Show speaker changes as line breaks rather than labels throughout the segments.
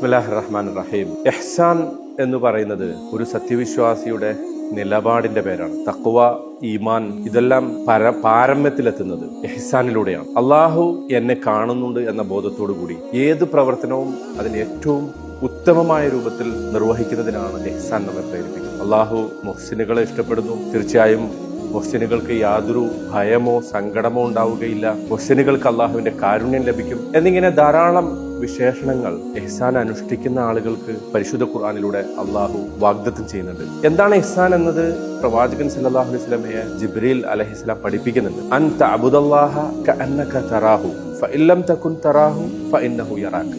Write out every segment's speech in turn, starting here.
ബിസ്മില്ലാഹ് റഹ്മാൻ റഹീം എഹ്സാൻ എന്ന് പറയുന്നത് ഒരു സത്യവിശ്വാസിയുടെ നിലപാടിന്റെ പേരാണ്. തക്വ ഈമാൻ ഇതെല്ലാം പര പാരമ്യത്തിലെത്തുന്നത് എഹ്സാനിലൂടെയാണ്. അള്ളാഹു എന്നെ കാണുന്നുണ്ട് എന്ന ബോധത്തോടു കൂടി ഏത് പ്രവർത്തനവും അതിന് ഏറ്റവും ഉത്തമമായ രൂപത്തിൽ നിർവഹിക്കുന്നതിനാണ് എഹ്സാൻ നമ്മെ പ്രേരിപ്പിക്കുന്നത് അള്ളാഹു മുഹ്സിനുകളെ ഇഷ്ടപ്പെടുന്നു. തീർച്ചയായും മുഹ്സിനുകൾക്ക് യാതൊരു ഭയമോ സങ്കടമോ ഉണ്ടാവുകയില്ല. മുഹ്സിനുകൾക്ക് അള്ളാഹുവിന്റെ കാരുണ്യം ലഭിക്കും. എന്നിങ്ങനെ ധാരാളം വിശേഷണങ്ങൾ എഹ്സാൻ അനുഷ്ഠിക്കുന്ന ആളുകൾക്ക് പരിശുദ്ധ ഖുർആാനിലൂടെ അള്ളാഹു വാഗ്ദത്തം ചെയ്യുന്നുണ്ട്. എന്താണ് എഹ്സാൻ എന്നത്? പ്രവാചകൻ സല്ലല്ലാഹു അലൈഹി വസല്ലമയെ ജിബ്രീൽ അലഹിസ്ലാം പഠിപ്പിക്കുന്നുണ്ട്. അൻ തഅബുദല്ലാഹ കഅന്നക തറാഹു. തറാഹു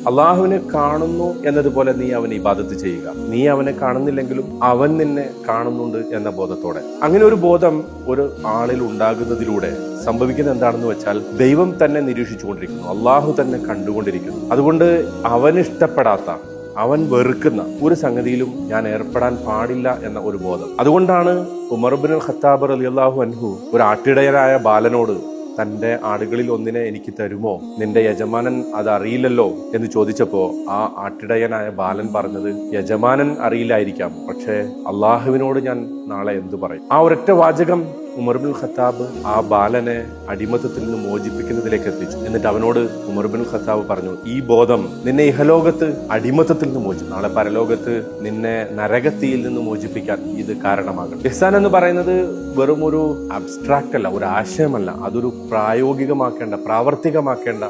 അള്ളാഹുവിനെ കാണുന്നു എന്നതുപോലെ നീ അവനെ ഇബാദത്ത് ചെയ്യുക. നീ അവനെ കാണുന്നില്ലെങ്കിലും അവൻ നിന്നെ കാണുന്നുണ്ട് എന്ന ബോധത്തോടെ. അങ്ങനെ ഒരു ബോധം ഒരു ആളിൽ ഉണ്ടാകുന്നതിലൂടെ സംഭവിക്കുന്നത് എന്താണെന്ന് വെച്ചാൽ ദൈവം തന്നെ നിരീക്ഷിച്ചുകൊണ്ടിരിക്കുന്നു. അള്ളാഹു തന്നെ കണ്ടുകൊണ്ടിരിക്കുന്നു. അതുകൊണ്ട് അവൻ ഇഷ്ടപ്പെടാത്ത അവൻ വെറുക്കുന്ന ഒരു സംഗതിയിലും ഞാൻ ഏർപ്പെടാൻ പാടില്ല എന്ന ഒരു ബോധം. അതുകൊണ്ടാണ് ഉമർബിൻ ഖത്താബ് അലി അള്ളാഹു അൻഹു ഒരു ആട്ടിടയനായ ബാലനോട് തന്റെ ആടുകളിൽ ഒന്നിനെ എനിക്ക് തരുമോ? നിന്റെ യജമാനൻ അത് അറിയില്ലല്ലോ എന്ന് ചോദിച്ചപ്പോ ആ ആട്ടിടയനായ ബാലൻ പറഞ്ഞത് യജമാനൻ അറിയില്ലായിരിക്കാം പക്ഷേ അള്ളാഹുവിനോട് ഞാൻ നാളെ എന്തു പറയും? ആ ഒരൊറ്റ വാചകം ഉമർബിൻ ഖത്താബ് ആ ബാലനെ അടിമത്തത്തിൽ നിന്ന് മോചിപ്പിക്കുന്നതിലേക്ക് എത്തിച്ചു. എന്നിട്ട് അവനോട് ഉമർബിൻ ഖത്താബ് പറഞ്ഞു ഈ ബോധം നിന്നെ ഇഹലോകത്ത് അടിമത്തത്തിൽ നിന്ന് മോചി നാളെ പരലോകത്ത് നിന്നെ നരകത്തിയിൽ നിന്ന് മോചിപ്പിക്കാൻ ഇത് കാരണമാകും ഇഹ്സാൻ എന്ന് പറയുന്നത് വെറും ഒരു അബ്സ്ട്രാക്റ്റ് അല്ല ഒരു ആശയമല്ല. അതൊരു പ്രായോഗികമാക്കേണ്ട പ്രാവർത്തികമാക്കേണ്ട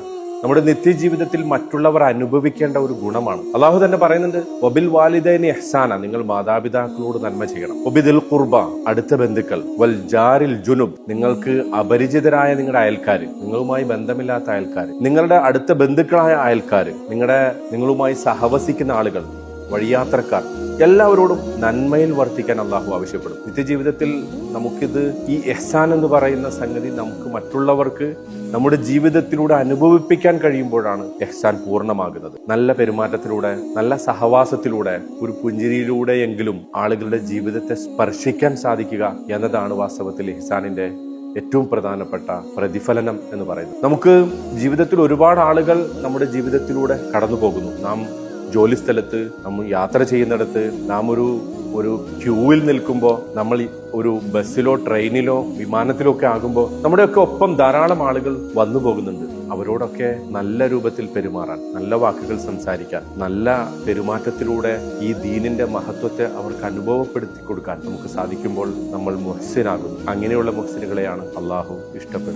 നമ്മുടെ നിത്യജീവിതത്തിൽ മറ്റുള്ളവർ അനുഭവിക്കേണ്ട ഒരു ഗുണമാണ്. അള്ളാഹു തന്നെ പറയുന്നുണ്ട് ഒബിൽ വാലിദൈനി എഹ്സാന നിങ്ങൾ മാതാപിതാക്കളോട് നന്മ ചെയ്യണം. ഒബിദിൽ കുർബ അടുത്ത ബന്ധുക്കൾ. വൽ ജാരിൽ ജുനുബ് നിങ്ങൾക്ക് അപരിചിതരായ നിങ്ങളുടെ അയൽക്കാർ നിങ്ങളുമായി ബന്ധമില്ലാത്ത അയൽക്കാർ നിങ്ങളുടെ അടുത്ത ബന്ധുക്കളായ അയൽക്കാർ നിങ്ങളുടെ നിങ്ങളുമായി സഹവസിക്കുന്ന ആളുകൾ വഴിയാത്രക്കാർ എല്ലാവരോടും നന്മയിൽ വർത്തിക്കാൻ അള്ളാഹു ആവശ്യപ്പെടും. നിത്യജീവിതത്തിൽ നമുക്കിത് ഈ എഹ്സാൻ എന്ന് പറയുന്ന സംഗതി നമുക്ക് മറ്റുള്ളവർക്ക് നമ്മുടെ ജീവിതത്തിലൂടെ അനുഭവിപ്പിക്കാൻ കഴിയുമ്പോഴാണ് എഹ്സാൻ പൂർണമാകുന്നത്. നല്ല പെരുമാറ്റത്തിലൂടെ നല്ല സഹവാസത്തിലൂടെ ഒരു പുഞ്ചിരിയിലൂടെയെങ്കിലും ആളുകളുടെ ജീവിതത്തെ സ്പർശിക്കാൻ സാധിക്കുക എന്നതാണ് വാസ്തവത്തിൽ എഹ്സാനിന്റെ ഏറ്റവും പ്രധാനപ്പെട്ട പ്രതിഫലനം എന്ന് പറയുന്നത്. നമുക്ക് ജീവിതത്തിൽ ഒരുപാട് ആളുകൾ നമ്മുടെ ജീവിതത്തിലൂടെ കടന്നു പോകുന്നു നാം ജോലി സ്ഥലത്ത് നമ്മൾ യാത്ര ചെയ്യുന്നിടത്ത് നാം ഒരു ഒരു ക്യൂവിൽ നിൽക്കുമ്പോൾ നമ്മൾ ഒരു ബസ്സിലോ ട്രെയിനിലോ വിമാനത്തിലോ ഒക്കെ ആകുമ്പോൾ നമ്മുടെയൊക്കെ ഒപ്പം ധാരാളം ആളുകൾ വന്നു പോകുന്നുണ്ട്. അവരോടൊക്കെ നല്ല രൂപത്തിൽ പെരുമാറാൻ നല്ല വാക്കുകൾ സംസാരിക്കാൻ നല്ല പെരുമാറ്റത്തിലൂടെ ഈ ദീനിന്റെ മഹത്വത്തെ അവർക്ക് അനുഭവപ്പെടുത്തി കൊടുക്കാൻ നമുക്ക് സാധിക്കുമ്പോൾ നമ്മൾ മുഹസിനാകും അങ്ങനെയുള്ള മുഹസിനുകളെയാണ് അള്ളാഹു ഇഷ്ടപ്പെടുന്നത്.